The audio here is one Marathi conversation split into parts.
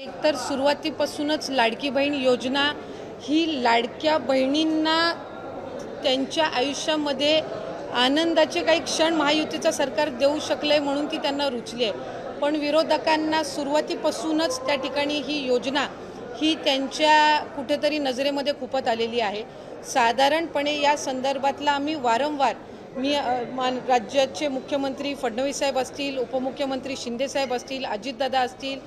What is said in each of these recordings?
एकतर सुरुवातीपासूनच लाडकी बहीण योजना ही लाडक्या बहिणींना त्यांच्या आयुष्यामध्ये आनंदाचे काही क्षण महायुतीचं सरकार देऊ शकलं आहे म्हणून ती त्यांना रुचली आहे. पण विरोधकांना सुरुवातीपासूनच त्या ठिकाणी ही योजना ही त्यांच्या कुठेतरी नजरेमध्ये खूपच आलेली आहे. साधारणपणे या संदर्भातला आम्ही वारंवार मी मान राज्याचे मुख्यमंत्री फडणवीस साहेब असतील उपमुख्यमंत्री शिंदेसाहेब असतील अजितदादा असतील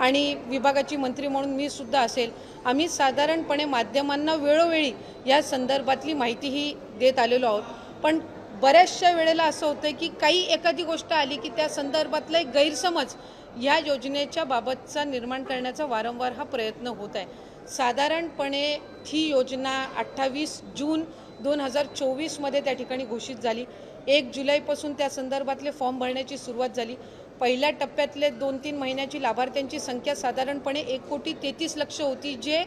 आणि विभागाची मंत्री म्हणून मी सुद्धा असेल आम्ही साधारणपणे माध्यमांना वेळोवेळी या संदर्भातली माहितीही देत आलेलो आहोत. पण बऱ्याचशा वेळेला असं होतं की काही एखादी गोष्ट आली की त्या संदर्भातला एक गैरसमज या योजनेच्या बाबतचा निर्माण करण्याचा वारंवार हा प्रयत्न होत आहे. साधारणपणे ही योजना अठ्ठावीस जून दोन हजार चोवीसमध्ये त्या ठिकाणी घोषित झाली. एक जुलैपासून त्या संदर्भातले फॉर्म भरण्याची सुरुवात झाली. पहिल्या टप्प्यातले दोन तीन महिन्याची लाभार्थ्यांची संख्या साधारणपणे एक कोटी तेहतीस लक्ष होती जे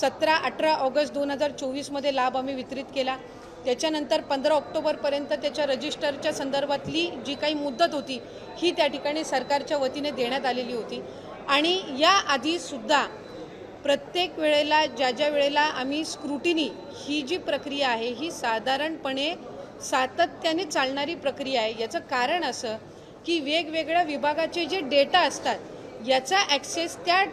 सतरा अठरा ऑगस्ट दोन हजार चोवीसमध्ये लाभ आम्ही वितरित केला. त्याच्यानंतर पंधरा ऑक्टोबरपर्यंत त्याच्या रजिस्टरच्या संदर्भातली जी काही मुदत होती ही त्या ठिकाणी सरकारच्या वतीने देण्यात आलेली होती. आणि या आधीसुद्धा प्रत्येक वेळेला ज्या ज्या वेळेला आम्ही स्क्रुटिनी ही जी प्रक्रिया आहे ही साधारणपणे सातत्याने चालणारी प्रक्रिया आहे. याचं कारण असं की वेगवेगळ्या विभागाचे जे डेटा असतात याचा ॲक्सेस त्या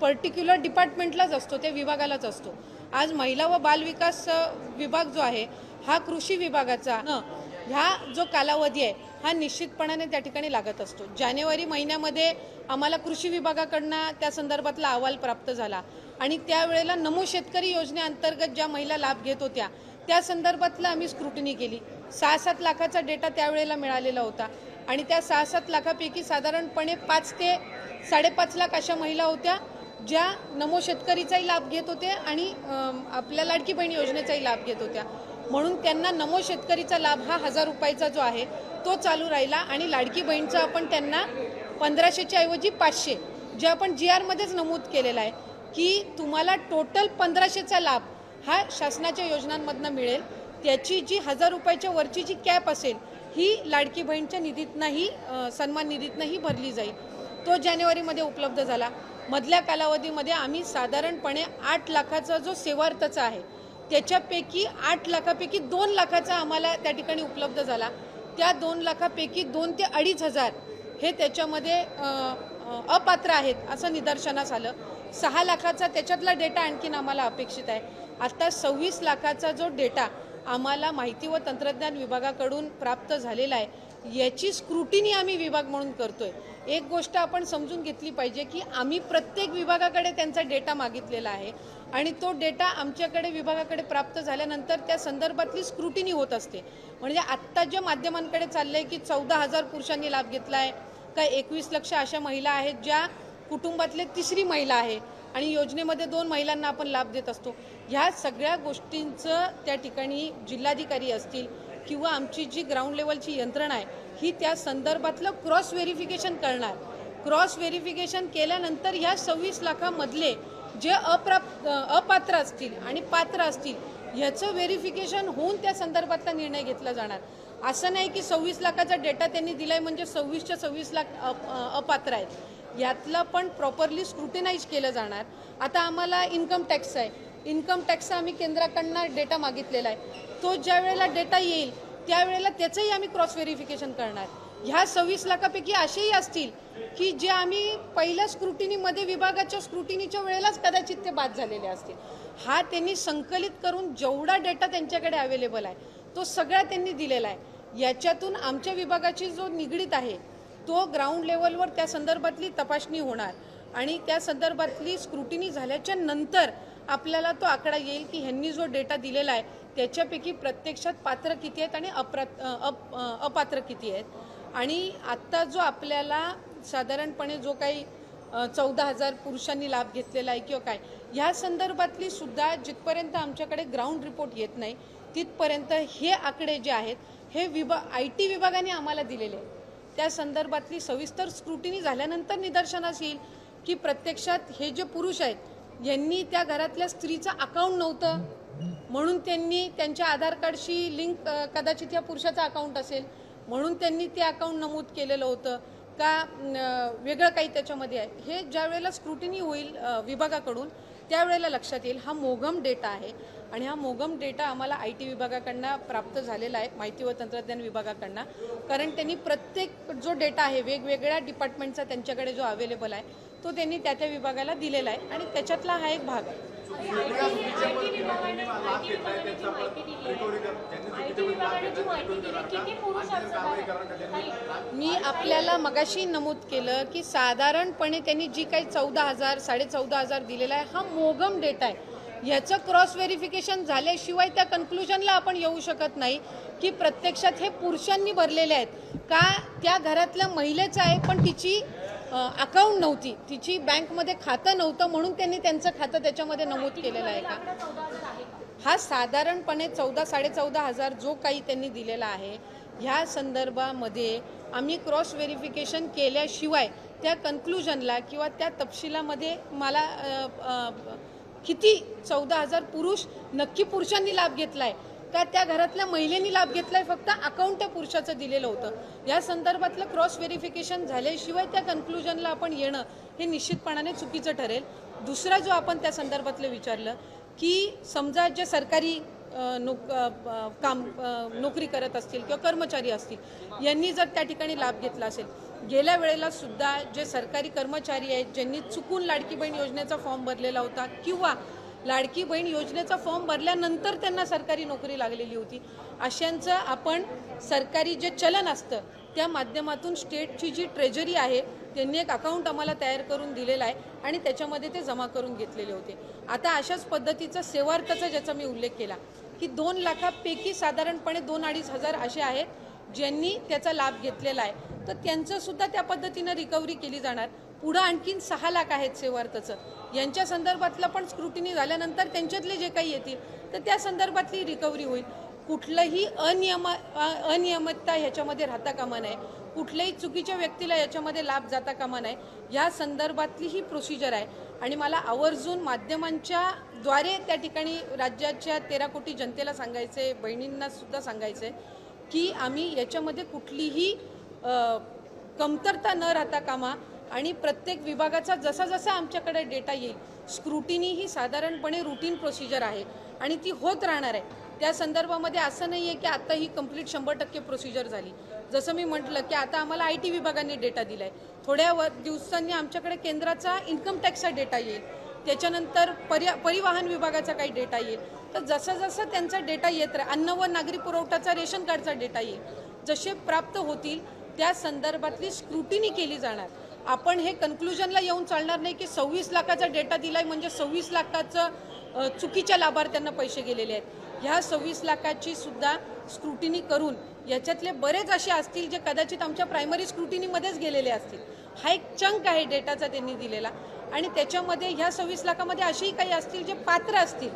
पर्टिक्युलर डिपार्टमेंटलाच असतो त्या विभागालाच असतो. आज महिला व बालविकास विभाग जो आहे हा कृषी विभागाचा न ह्या जो कालावधी आहे हा निश्चितपणाने त्या ठिकाणी लागत असतो. जानेवारी महिन्यामध्ये आम्हाला कृषी विभागाकडनं त्या संदर्भातला अहवाल प्राप्त झाला आणि त्यावेळेला नमो शेतकरी योजनेअंतर्गत ज्या महिला लाभ घेत होत्या त्या संदर्भातलं आम्ही स्क्रुटनी केली. सहा सात लाखाचा डेटा त्यावेळेला मिळालेला होता. आणि त्या सहा सात लाखापैकी साधारणपणे पाच ते साडेपाच लाख अशा महिला होत्या ज्या नमो शेतकरीचाही लाभ घेत होते आणि आपल्या लाडकी बहीण योजनेचाही लाभ घेत होत्या. म्हणून त्यांना नमो शेतकरीचा लाभ हा हजार रुपयाचा जो आहे तो चालू राहिला आणि लाडकी बहीणचा आपण त्यांना पंधराशेच्या ऐवजी पाचशे जे आपण जी आरमध्येच नमूद केलेलं आहे की तुम्हाला टोटल पंधराशेचा लाभ हा शासनाच्या योजनांमधनं मिळेल. त्याची जी हजार रुपयाच्या वरची जी कॅप असेल ही लाडकी बहीणच्या निधीतनंही सन्मान निधीतनंही भरली जाईल. तो जानेवारीमध्ये उपलब्ध झाला. मधल्या कालावधीमध्ये आम्ही साधारणपणे आठ लाखाचा जो सेवार्थचा आहे त्याच्यापैकी आठ लाखापैकी दोन लाखाचा आम्हाला त्या ठिकाणी उपलब्ध झाला. त्या दोन लाखापैकी दोन ते अडीच हजार हे त्याच्यामध्ये अपात्र आहेत असं निदर्शनास आलं. सहा लाखाचा त्याच्यातला डेटा आणखीन आम्हाला अपेक्षित आहे. आता सव्वीस लाखाचा जो डेटा आम्हाला माहिती व तंत्रज्ञान विभागाकडून प्राप्त झालेला आहे. याची स्क्रुटिनी आम्ही विभाग म्हणून करतोय. एक गोष्ट आपण समजून घेतली पाहिजे की आम्ही प्रत्येक विभागाकडे त्यांचा डेटा मागितलेला आहे आणि तो डेटा आमच्याकडे विभागाकडे प्राप्त झाल्यानंतर त्या संदर्भातली स्क्रुटिनी होत असते. म्हणजे आत्ता ज्या माध्यमांकडे चाललं आहे की चौदा हजार पुरुषांनी लाभ घेतला आहे का एकवीस लक्ष अशा महिला आहेत ज्या कुटुंबातले तिसरी महिला आहे. आणि योजनेमध्ये दोन महिलांना आपण लाभ देत असतो. ह्या सगळ्या गोष्टींचं त्या ठिकाणी जिल्हाधिकारी असतील किंवा आमची जी ग्राउंड लेवलची यंत्रणा आहे ही त्या संदर्भातलं क्रॉस व्हेरिफिकेशन करणार. क्रॉस व्हेरिफिकेशन केल्यानंतर ह्या सव्वीस लाखामधले जे अप्राप्त अपात्र असतील आणि पात्र असतील ह्याचं व्हेरिफिकेशन होऊन त्या संदर्भातला निर्णय घेतला जाणार. असं नाही की सव्वीस लाखाचा डेटा त्यांनी दिला आहे म्हणजे सव्वीसच्या सव्वीस लाख अप- अपात्र आहेत. यातलं पण प्रॉपरली स्क्रुटिनाईज केलं जाणार. आता आम्हाला इन्कम टॅक्स आहे. इन्कम टॅक्सचा आम्ही केंद्राकडनं डेटा मागितलेला आहे. तो ज्या वेळेला डेटा येईल त्यावेळेला त्याचंही आम्ही क्रॉस व्हेरिफिकेशन करणार. ह्या सव्वीस लाखापैकी असेही असतील की जे आम्ही पहिल्या स्क्रुटिनीमध्ये विभागाच्या स्क्रुटिनीच्या वेळेलाच कदाचित ते बाद झालेले असतील. हा त्यांनी संकलित करून जेवढा डेटा त्यांच्याकडे अवेलेबल आहे तो सगळा त्यांनी दिलेला आहे. याच्यातून आमच्या विभागाची जो निगडीत आहे तो ग्राउंड लेवलवर त्या संदर्भातली तपासणी होणार. आणि त्या संदर्भातली स्क्रुटिनी झाल्याच्यानंतर आपल्याला तो आकडा येईल की ह्यांनी जो डेटा दिलेला आहे त्याच्यापैकी प्रत्यक्षात पात्र किती आहेत आणि अपरा अप अपात्र किती आहेत. आणि आत्ता जो आपल्याला साधारणपणे जो काही चौदा हजार पुरुषांनी लाभ घेतलेला आहे किंवा काय ह्या संदर्भातली सुद्धा जिथपर्यंत आमच्याकडे ग्राउंड रिपोर्ट येत नाही तिथपर्यंत हे आकडे जे आहेत हे विभा आय टी विभागाने आम्हाला दिलेले आहेत. त्या संदर्भातली सविस्तर स्क्रुटिनी झाल्यानंतर निदर्शनास येईल की प्रत्यक्षात हे जे पुरुष आहेत यांनी त्या घरातल्या स्त्रीचं अकाउंट नव्हतं. म्हणून त्यांनी त्यांच्या आधार कार्डशी लिंक कदाचित या पुरुषाचं अकाउंट असेल. म्हणून त्यांनी ते अकाउंट नमूद केलेलं होतं. का वेगळं काही त्याच्यामध्ये आहे. हे ज्या वेळेला स्क्रुटिनी होईल विभागाकडून त्यावेळेला लक्षात येईल. हा मोघम डेटा आहे. आणि हा मोगम डेटा आम्हाला आय टी विभागाकडनं प्राप्त झालेला आहे माहिती व तंत्रज्ञान विभागाकडनं. कारण त्यांनी प्रत्येक जो डेटा आहे वेगवेगळ्या डिपार्टमेंटचा त्यांच्याकडे जो अवेलेबल आहे तो त्यांनी त्या त्या विभागाला दिलेला आहे. आणि त्याच्यातला हा एक भाग आहे. मी आपल्याला मगाशी नमूद केलं की साधारणपणे त्यांनी जी काही चौदा हजार साडे चौदा हजार दिलेला आहे हा मोगम डेटा आहे. ह्याचं क्रॉस व्हेरिफिकेशन झाल्याशिवाय त्या कन्क्लुजनला आपण येऊ शकत नाही की प्रत्यक्षात हे पुरुषांनी भरलेले आहेत. का त्या घरातल्या महिलेचं आहे पण तिची अकाउंट नव्हती. तिची बँकमध्ये खातं नव्हतं म्हणून त्यांनी त्यांचं खातं त्याच्यामध्ये नमूद केलेलं आहे का? हा साधारणपणे चौदा साडेचौदा हजार जो काही त्यांनी दिलेला आहे ह्या संदर्भामध्ये आम्ही क्रॉस व्हेरिफिकेशन केल्याशिवाय त्या कन्क्लुजनला किंवा त्या तपशिलामध्ये मला किती चौदा हजार पुरुष नक्की पुरुषांनी लाभ घेतलाय? का त्या घरातल्या महिलेनी लाभ घेतलाय? फक्त अकाउंट त्या पुरुषाचं दिलेलं होतं. या संदर्भातलं क्रॉस व्हेरिफिकेशन झाल्याशिवाय त्या कन्क्लुजनला आपण येणं हे निश्चितपणाने चुकीचं ठरेल. दुसरा जो आपण त्या संदर्भातलं विचारलं की समजा जे सरकारी नोक काम नोकरी करत असतील किंवा कर्मचारी असतील यांनी जर त्या ठिकाणी लाभ घेतला असेल गेल्या वेळेला सुद्धा जे सरकारी कर्मचारी आहेत ज्यांनी चुकून लाडकी बहीण योजनेचा फॉर्म भरलेला होता किंवा लाडकी बहीण योजनेचा फॉर्म भरल्यानंतर त्यांना सरकारी नोकरी लागलेली होती. अशांचं आपण सरकारी जे चलन असतं त्या माध्यमातून स्टेटची जी ट्रेजरी आहे त्यांनी एक अकाउंट आम्हाला तयार करून दिलेलं आहे आणि त्याच्यामध्ये ते जमा करून घेतलेले होते. आता अशाच पद्धतीचा सेवार्थाचा ज्याचा मी उल्लेख केला की दोन लाखापैकी साधारणपणे दोन अडीच हजार असे आहेत ज्यांनी त्याचा लाभ घेतलेला आहे. तर त्यांचंसुद्धा त्या पद्धतीनं रिकव्हरी केली जाणार. पुढं आणखीन सहा लाख आहेत सेवार्थचं. यांच्या संदर्भातलं पण स्क्रुटिनी झाल्यानंतर त्यांच्यातले जे काही येतील तर त्या संदर्भातली रिकव्हरी होईल. कुठलंही अनियम अनियमितता ह्याच्यामध्ये राहता कामा नये. कुठल्याही चुकीच्या व्यक्तीला याच्यामध्ये लाभ जाता कामा नये. या संदर्भातली ही प्रोसिजर आहे. आणि मला आवर्जून माध्यमांच्या द्वारे त्या ठिकाणी राज्याच्या तेरा कोटी जनतेला सांगायचे बहिणींना सुद्धा सांगायचे की आम्ही याच्यामध्ये कुठलीही कमतरता न राहता कामा आणि प्रत्येक विभागाचा जसा जसा आमच्याकडे डेटा येईल स्क्रुटिनी ही साधारणपणे रुटीन प्रोसिजर आहे आणि ती होत राहणार आहे. त्या संदर्भामध्ये असं नाही आहे की आता ही कंप्लीट शंभर टक्के प्रोसिजर झाली. जसं मी म्हटलं की आता आम्हाला आय टी विभागाने डेटा दिला आहे थोड्या व दिवसांनी आमच्याकडे केंद्राचा इन्कम टॅक्सचा डेटा येईल. त्याच्यानंतर पर्या परिवहन विभागाचा काही डेटा येईल. तर जसं जसं त्यांचा डेटा येत राहील अन्न व नागरी पुरवठाचा रेशन कार्डचा डेटा येईल. जसे प्राप्त होतील त्या संदर्भातली स्क्रुटिनी केली जाणार. आपण हे कन्क्लुजनला येऊन चालणार नाही की सव्वीस लाखाचा डेटा दिलाय म्हणजे सव्वीस लाखाचं चुकीच्या लाभार्थ्यांना पैसे गेलेले आहेत. ह्या सव्वीस लाखाची सुद्धा स्क्रुटिनी करून याच्यातले बरेच असे असतील जे कदाचित आमच्या प्रायमरी स्क्रुटिनीमध्येच गेलेले असतील. हा एक चंक आहे डेटाचा त्यांनी दिलेला. आणि त्याच्यामध्ये ह्या सव्वीस लाखामध्ये असेही काही असतील जे पात्र असतील.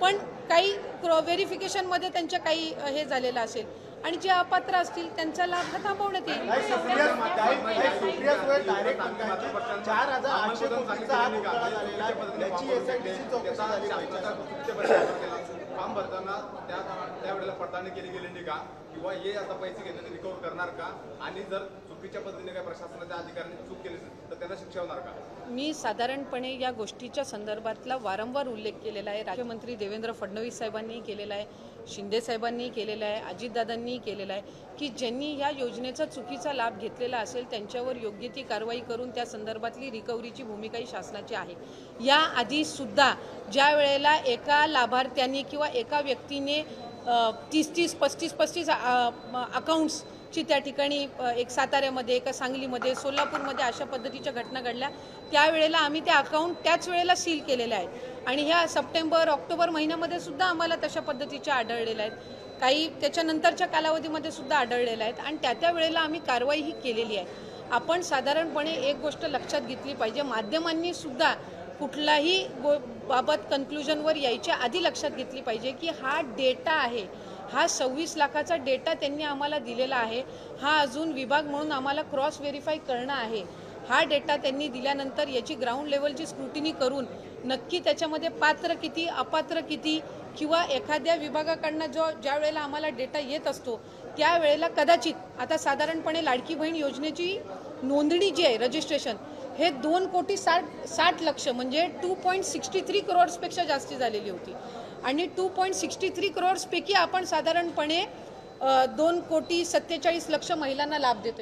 पण काही व्हेरिफिकेशनमध्ये त्यांच्या काही हे झालेलं असेल. आणि जे अपात्र असतील त्यांचा लाभ हा थांबवण्यात येईल. फॉर्म भरताना त्या त्यावेळेला पडताळणी केली गेलेली का? किंवा हे आता पैसे घेतले रिकवर करणार का? आणि जर चुकीच्या पद्धतीने काही प्रशासनाच्या अधिकाऱ्यांनी चूक केली असेल तर त्यांना शिक्षा होणार का? मी साधारणपणे या गोष्टीच्या संदर्भातला वारंवार उल्लेख केलेला आहे. राज्यमंत्री देवेंद्र फडणवीस साहेबांनी केलेला आहे. शिंदेसाहेबांनी केलेलं आहे अजितदादांनी केलेलं आहे की ज्यांनी या योजनेचा चुकीचा लाभ घेतलेला असेल त्यांच्यावर योग्य ती कारवाई करून त्या संदर्भातली रिकव्हरीची भूमिकाही शासनाची आहे. या आधी सुद्धा ज्या वेळेला एका लाभार्थ्यांनी किंवा एका व्यक्तीने तीस तीस पस्तीस पस्तीस ची त्या ठिकाणी एक साताऱ्यामध्ये एका सांगलीमध्ये सोलापूरमध्ये अशा पद्धतीच्या घटना घडल्या. त्यावेळेला आम्ही ते अकाउंट त्याच वेळेला सील केलेले आहे. आणि ह्या सप्टेंबर ऑक्टोबर महिन्यामध्ये सुद्धा आम्हाला तशा पद्धतीच्या आढळलेल्या आहेत. काही त्याच्यानंतरच्या कालावधीमध्ये सुद्धा आढळलेल्या आहेत. आणि त्या त्या वेळेला आम्ही कारवाई ही केलेली आहे. आपण साधारणपणे एक गोष्ट लक्षात घेतली पाहिजे. माध्यमांनी सुद्धा कुठलाही गो बाबत कन्क्लुजनवर यायच्या आधी लक्षात घेतली पाहिजे की हा डेटा आहे. हा सव्वीस लाखाचा डेटा त्यांनी आम्हाला दिलेला आहे. हा अजून विभाग म्हणून आम्हाला क्रॉस व्हेरीफाय करणं आहे. हा डेटा त्यांनी दिल्यानंतर याची ग्राउंड लेवलची स्क्रुटिनी करून नक्की त्याच्यामध्ये पात्र किती अपात्र किती किंवा एखाद्या विभागाकडनं जो ज्या वेळेला आम्हाला डेटा येत असतो त्यावेळेला कदाचित आता साधारणपणे लाडकी बहीण योजनेची नोंदणी जी आहे रजिस्ट्रेशन हे दोन कोटी साठ साठ लक्ष म्हणजे टू पॉईंट सिक्स्टी थ्री करोड्सपेक्षा जास्ती झालेली होती. आणि टू पॉईंट सिक्स्टी थ्री करोड्सपैकी आपण साधारणपणे दोन कोटी सत्तेचाळीस लक्ष महिलांना लाभ देतो